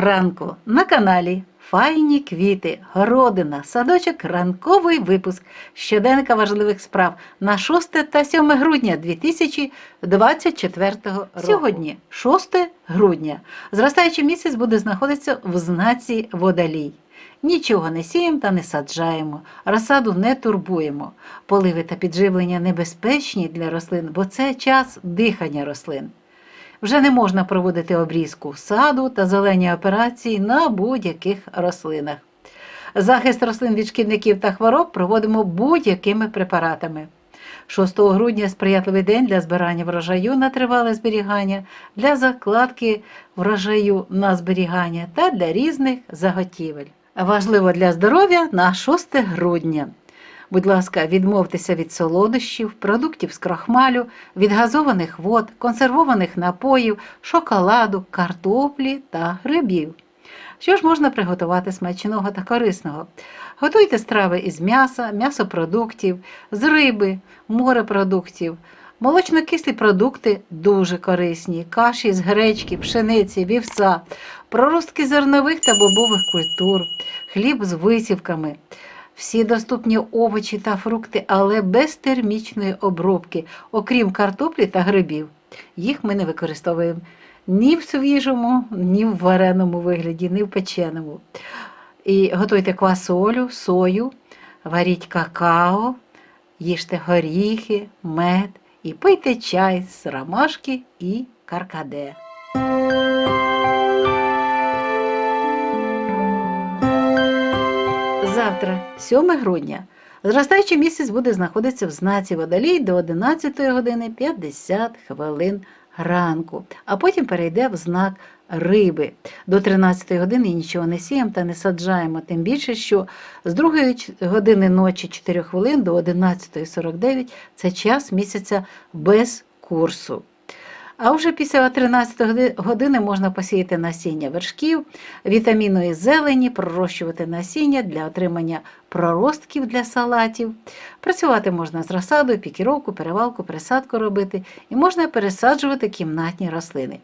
ранку на каналі Файні квіти, городина, садочок, ранковий випуск щоденника важливих справ на 6 та 7 грудня 2024 року. Сьогодні 6 грудня. Зростаючий місяць буде знаходитися в знаці водолій. Нічого не сіємо та не саджаємо, розсаду не турбуємо. Поливи та підживлення небезпечні для рослин, бо це час дихання рослин. Вже не можна проводити обрізку саду та зелені операції на будь-яких рослинах. Захист рослин від шкідників та хвороб проводимо будь-якими препаратами. 6 грудня сприятливий день для збирання врожаю на тривале зберігання, для закладки врожаю на зберігання та для різних заготівель. Важливо для здоров'я на 6 грудня. Будь ласка, відмовтеся від солодощів, продуктів з крахмалю, від газованих вод, консервованих напоїв, шоколаду, картоплі та грибів. Що ж можна приготувати смачного та корисного? Готуйте страви із м'яса, м'ясопродуктів, з риби, морепродуктів. Молочно-кислі продукти дуже корисні, каші з гречки, пшениці, вівса, проростки зернових та бобових культур, хліб з висівками. Всі доступні овочі та фрукти, але без термічної обробки, окрім картоплі та грибів. Їх ми не використовуємо ні в свіжому, ні в вареному вигляді, ні в печеному. І готуйте квасолю, сою, варіть какао, їжте горіхи, мед і пийте чай з ромашки і каркаде. Завтра, 7 грудня, зростаючий місяць буде знаходитися в знаці водолій до 11 години 50 хвилин ранку, а потім перейде в знак риби. До 13 години нічого не сіємо та не саджаємо, тим більше, що з 2 години ночі 4 хвилин до 11.49 це час місяця без курсу. А вже після 13 години можна посіяти насіння вершків, вітамінної зелені, пророщувати насіння для отримання проростків для салатів. Працювати можна з розсадою, пікіровку, перевалку, пересадку робити і можна пересаджувати кімнатні рослини.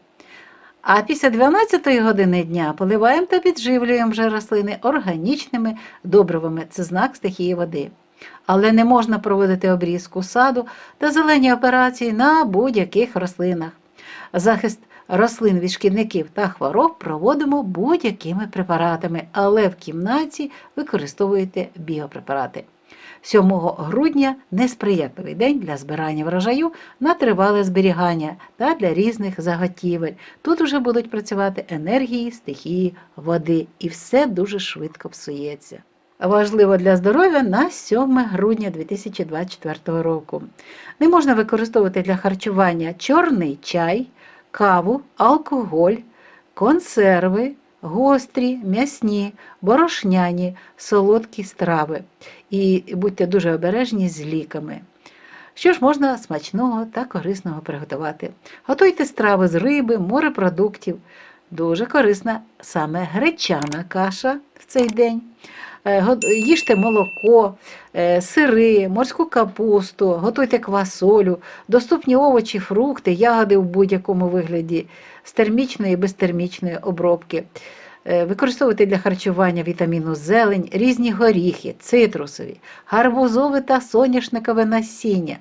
А після 12 години дня поливаємо та підживлюємо вже рослини органічними добривами. Це знак стихії води. Але не можна проводити обрізку саду та зелені операції на будь-яких рослинах. Захист рослин від шкідників та хвороб проводимо будь-якими препаратами, але в кімнаті використовуєте біопрепарати. 7 грудня несприятливий день для збирання врожаю на тривале зберігання та для різних заготівель. Тут вже будуть працювати енергії, стихії води, і все дуже швидко псується. Важливо для здоров'я на 7 грудня 2024 року. Не можна використовувати для харчування чорний чай, каву, алкоголь, консерви, гострі, м'ясні, борошняні, солодкі страви. І будьте дуже обережні з ліками. Що ж можна смачного та корисного приготувати? Готуйте страви з риби, морепродуктів. Дуже корисна саме гречана каша в цей день. Е, їжте молоко, е, сири, морську капусту, готуйте квасолю, доступні овочі, фрукти, ягоди в будь-якому вигляді з термічної і безтермічної обробки. Е, використовуйте для харчування вітаміну зелень, різні горіхи, цитрусові, гарбузове та соняшникове насіння,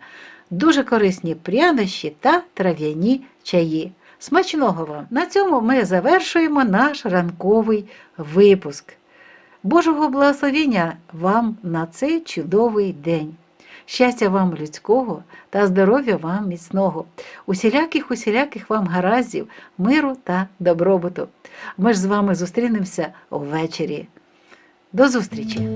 дуже корисні прянощі та трав'яні чаї. Смачного вам! На цьому ми завершуємо наш ранковий випуск. Божого благословення вам на цей чудовий день. Щастя вам людського та здоров'я вам міцного, усіляких усіляких вам гараздів, миру та добробуту. Ми ж з вами зустрінемося ввечері. До зустрічі!